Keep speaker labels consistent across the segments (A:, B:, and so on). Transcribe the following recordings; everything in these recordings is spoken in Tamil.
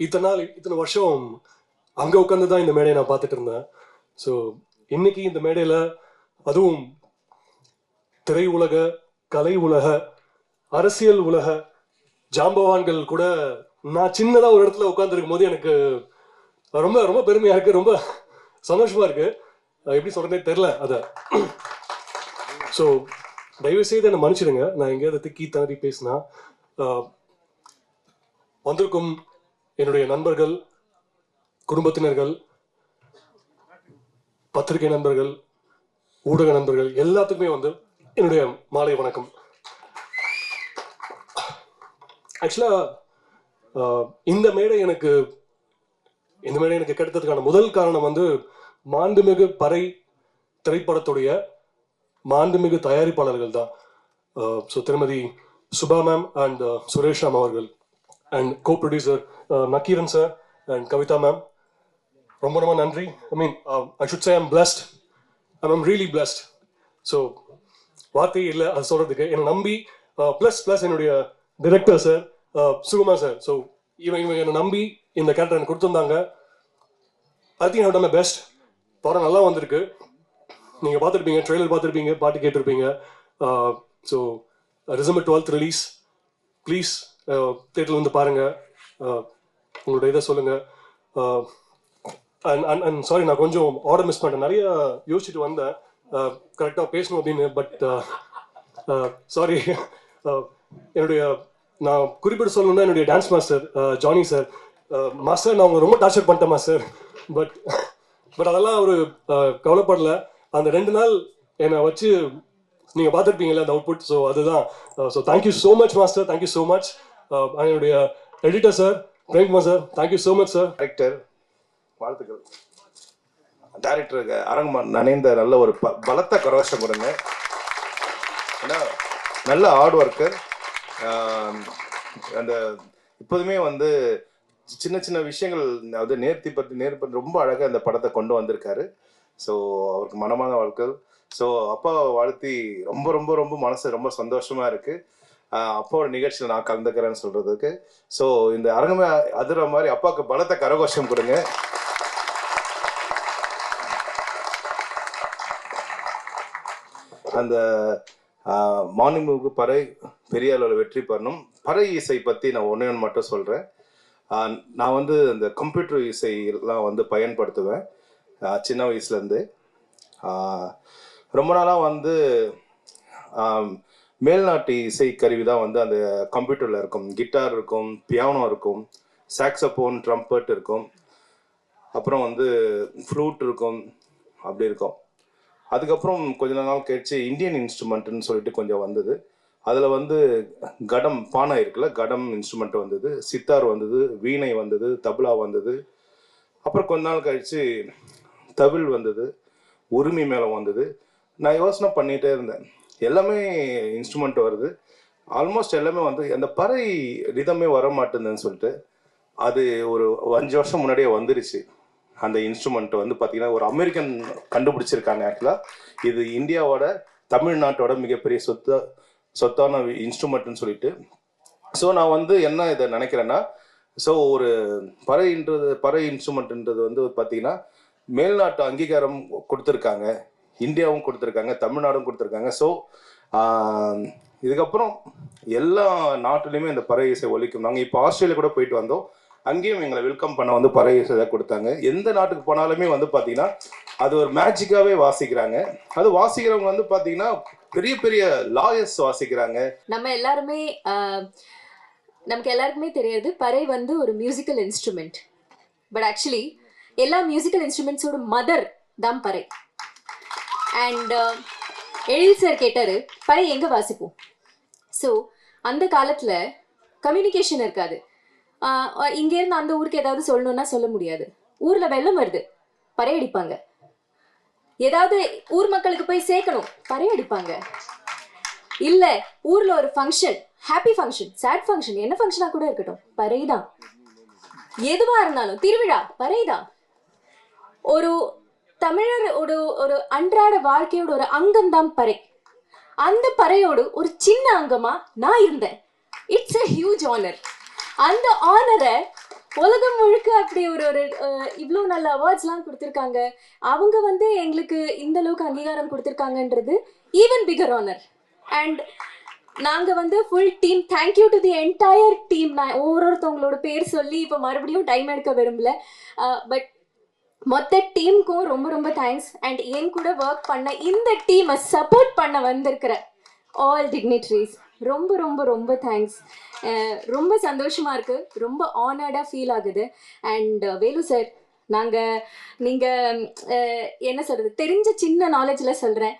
A: இத்தனை நாள் இத்தனை வருஷம் அங்கே உட்காந்து தான் இந்த மேடையை நான் பார்த்துட்டு இருந்தேன். ஸோ இன்னைக்கு இந்த மேடையில் அதுவும் திரை உலக கலை உலக அரசியல் உலக ஜாம்பவான்கள் கூட நான் சின்னதாக ஒரு இடத்துல உட்காந்துருக்கும் போது எனக்கு ரொம்ப ரொம்ப பெருமையாக இருக்குது ரொம்ப சந்தோஷமாக இருக்குது எப்படி சொல்கிறதே தெரில அதை. ஸோ தயவு செய்து என்னை மன்னிச்சிடுங்க. நான் எங்கேயாவது திக்கி தாண்டி பேசினா வந்திருக்கும் என்னுடைய நண்பர்கள் குடும்பத்தினர்கள் பத்திரிகை நண்பர்கள் ஊடக நண்பர்கள் எல்லாத்துக்குமே வந்து என்னுடைய மாலை வணக்கம். ஆக்சுவலாக இந்த மேடை எனக்கு இந்த மேடை எனக்கு கிடைத்ததுக்கான முதல் காரணம் வந்து மாண்புமிகு பறை திரைப்படத்துடைய மாண்புமிகு தயாரிப்பாளர்கள் தான். ஸோ திருமதி Subha ma'am and Suresh ma'am அவர்கள். And co producer Nakkeeran sir and Kavitha ma'am ரொம்ப ரொம்ப நன்றி. I mean I should say I'm blessed I am really blessed so வார்த்தையே இல்லை அது சொல்கிறதுக்கு என்னை நம்பி uh, ப்ளஸ் ப்ளஸ் என்னுடைய director sir Sukumar sir so இவன் இவங்க என்னை நம்பி இந்த கேரக்டர் எனக்கு கொடுத்துருந்தாங்க. I think have done best படம் நல்லா வந்திருக்கு. நீங்கள் பார்த்துருப்பீங்க ட்ரெய்லர் பார்த்துருப்பீங்க பாட்டு கேட்டிருப்பீங்க. So December twelfth release please தேட்டரில் வந்து பாருங்கள் உங்களோட இதை சொல்லுங்கள் அண்ட் அண்ட் அண்ட் சாரி நான் கொஞ்சம் ஆர்டர் மிஸ் பண்ணிட்டேன். நிறைய யோசிச்சுட்டு வந்தேன். கரெக்டாக பேசணும் அப்படின்னு பட் சாரி என்னுடைய நான் குறிப்பிட்டு சொல்லணும்னா என்னுடைய dance master Jani sir master நான் அவங்க ரொம்ப டார்ச்சர் பண்ணிட்டேன் மாஸ்டர் பட் பட் அதெல்லாம் ஒரு கவலைப்படல. அந்த ரெண்டு நாள் என்னை வச்சு நீங்கள் பார்த்துருப்பீங்கல்ல அந்த அவுட்புட் ஸோ அதுதான். So thank you so much master thank you so much என்னுடைய editor sir Premkumar sir thank you so much sir
B: director வாழ்த்துக்கள். டைரக்டருக்கு அரங்கமான் நனைந்த நல்ல ஒரு ப பலத்த கரோஷம் கொடுங்க. ஏன்னா நல்ல ஹார்ட் ஒர்க்கர் um, அந்த இப்போதுமே வந்து சின்ன சின்ன விஷயங்கள் அதாவது நேர்த்தி பற்றி நேர்பற்றி ரொம்ப அழகாக அந்த படத்தை கொண்டு வந்திருக்காரு. ஸோ அவருக்கு மனமான வாழ்க்கை ஸோ அப்பாவை வாழ்த்தி ரொம்ப ரொம்ப ரொம்ப மனசு ரொம்ப சந்தோஷமாக இருக்குது அப்பாவோட நிகழ்ச்சியில் நான் கலந்துக்கிறேன்னு சொல்றதுக்கு. ஸோ இந்த அரங்கமே அதிர மாதிரி அப்பாவுக்கு பலத்த கரகோஷம் கொடுங்க. அந்த மார்னிங் மூவுக்கு பறை பெரிய அளவில் வெற்றி பெறணும். பறை இசை பற்றி நான் ஒன்று ஒன்று மட்டும் சொல்கிறேன் நான் வந்து இந்த கம்ப்யூட்டர் இசைலாம் வந்து பயன்படுத்துவேன். சின்ன வயசுலேருந்து ரொம்ப நாளாக வந்து மேல்நாட்டு இசை கருவி தான் வந்து அந்த கம்ப்யூட்டரில் இருக்கும். கிட்டார் இருக்கும் பியானோ இருக்கும் சாக்ஸபோன் ட்ரம்பட் இருக்கும். அப்புறம் வந்து ஃப்ளூட் இருக்கும். அப்படி இருக்கும். அதுக்கப்புறம் கொஞ்ச நாள் கழிச்சு இந்தியன் இன்ஸ்ட்ருமெண்ட்டுன்னு சொல்லிட்டு கொஞ்சம் வந்தது. அதில் வந்து கடம் பானை இருக்குல்ல கடம் இன்ஸ்ட்ருமெண்ட் வந்தது. சித்தார் வந்தது வீணை வந்தது தபலா வந்தது. அப்புறம் கொஞ்ச நாள் கழிச்சு தவில் வந்தது உரிமை மேலே வந்தது. நான் யோசனை பண்ணிகிட்டே இருந்தேன். எல்லாமே இன்ஸ்ட்ருமெண்ட் வருது. ஆல்மோஸ்ட் எல்லாமே வந்து அந்த பறை ரிதமே வர மாட்டேங்குதுன்னு சொல்லிட்டு அது ஒரு அஞ்சு வருஷம் முன்னாடியே வந்துருச்சு. அந்த இன்ஸ்ட்ருமெண்ட் வந்து பார்த்தீங்கன்னா ஒரு அமெரிக்கன் கண்டுபிடிச்சிருக்காங்க ஆக்சுவலாக இது இந்தியாவோட தமிழ்நாட்டோட மிகப்பெரிய சொத்து சொத்தான இன்ஸ்ட்ருமெண்ட்னு சொல்லிட்டு. ஸோ நான் வந்து என்ன இதை நினைக்கிறேன்னா ஸோ ஒரு பறைன்றது பறை இன்ஸ்ட்ருமெண்ட்ன்றது வந்து பார்த்தீங்கன்னா மேல்நாட்டு அங்கீகாரம் கொடுத்துருக்காங்க. இந்தியாவும் கொடுத்துருக்காங்க தமிழ்நாடும் கொடுத்துருக்காங்க. ஸோ இதுக்கப்புறம் எல்லா நாட்டிலையுமே இந்த பறை இசை ஒழிக்கும் நாங்கள் இப்போ ஆஸ்திரேலியா கூட போயிட்டு வந்தோம். அங்கேயும் எங்களை வெல்கம் பண்ண வந்து பறை இசை தான் கொடுத்தாங்க. எந்த நாட்டுக்கு போனாலுமே வந்து பார்த்தீங்கன்னா அது ஒரு மேஜிக்காகவே வாசிக்கிறாங்க. அது வாசிக்கிறவங்க வந்து பார்த்தீங்கன்னா பெரிய பெரிய லாயர்ஸ் வாசிக்கிறாங்க.
C: நம்ம எல்லாருமே நமக்கு எல்லாருக்குமே தெரியாது பறை வந்து ஒரு மியூசிக்கல் இன்ஸ்ட்ருமெண்ட் பட் ஆக்சுவலி எல்லா மியூசிக்கல் இன்ஸ்ட்ருமெண்ட்ஸோட மதர் தான் பறை. அண்ட் uh, எழில் சார் கேட்டார் பறை எங்கே வாசிப்போம்? ஸோ அந்த காலத்தில் கம்யூனிகேஷன் இருக்காது. இங்கேருந்து அந்த ஊருக்கு ஏதாவது சொல்லணும்னா சொல்ல முடியாது. ஊரில் வெள்ளம் வருது பறை அடிப்பாங்க. ஏதாவது ஊர் மக்களுக்கு போய் சேர்க்கணும் பறை அடிப்பாங்க. ஊரில் ஒரு function happy function sad function என்ன ஃபங்க்ஷனாக கூட இருக்கட்டும் பறைதான் எதுவாக இருந்தாலும் திருவிழா பறைதான் ஒரு தமிழரோட ஒரு அன்றாட வாழ்க்கையோட ஒரு அங்கம் தான் பறை. அந்த பறையோடு ஒரு சின்ன அங்கமா நான் இருந்தேன். இட்ஸ் அ ஹியூஜ் ஆனர் அந்த ஆனரை உலகம் முழுக்க அப்படி ஒரு ஒரு இவ்வளோ நல்ல அவார்ட்ஸ்லாம் கொடுத்துருக்காங்க. அவங்க வந்து எங்களுக்கு இந்த அளவுக்கு அங்கீகாரம் கொடுத்துருக்காங்கன்றது ஈவன் பிகர் ஆனர் அண்ட் நாங்கள் வந்து full team thank you to the entire team நான் ஒவ்வொருத்தவங்களோட பேர் சொல்லி இப்போ மறுபடியும் டைம் எடுக்க விரும்பல. பட் மொத்த டீமுக்கும் ரொம்ப ரொம்ப தேங்க்ஸ் அண்ட் என் கூட ஒர்க் பண்ண இந்த டீமை சப்போர்ட் பண்ண வந்திருக்கிற ஆல் டிக்னிட்ரிஸ் ரொம்ப ரொம்ப ரொம்ப தேங்க்ஸ் ரொம்ப சந்தோஷமாக இருக்குது ரொம்ப ஆனர்டாக ஃபீல் ஆகுது. அண்ட் வேலு சார் நாங்கள் நீங்கள் என்ன சொல்கிறது தெரிஞ்ச சின்ன நாலேஜில் சொல்கிறேன்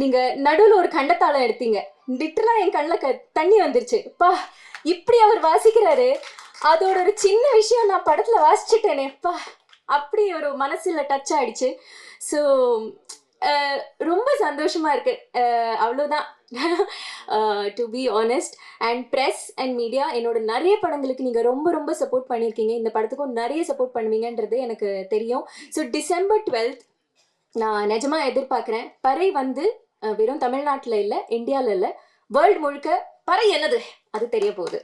C: நீங்கள் நடுவில் ஒரு கண்டத்தாளம் எடுத்தீங்க. லிட்டரலாக என் கண்ணில் க தண்ணி வந்துருச்சு. பா இப்படி அவர் வாசிக்கிறாரு. அதோட ஒரு சின்ன விஷயம் நான் படத்தில் வாசிச்சுட்டேனே. பா. அப்படி ஒரு மனசில் டச் ஆயிடுச்சு. ஸோ ரொம்ப சந்தோஷமா இருக்கு. அவ்வளோதான் to be honest and press and media என்னோட நிறைய படங்களுக்கு நீங்கள் ரொம்ப ரொம்ப சப்போர்ட் பண்ணியிருக்கீங்க. இந்த படத்துக்கும் நிறைய சப்போர்ட் பண்ணுவீங்கன்றது எனக்கு தெரியும். ஸோ டிசம்பர் டுவெல்த் நான் நிஜமாக எதிர்பார்க்குறேன். பறை வந்து வெறும் தமிழ்நாட்டில் இல்லை இந்தியாவில் இல்லை. வேர்ல்டு முழுக்க பறை என்னது? அது தெரிய போகுது.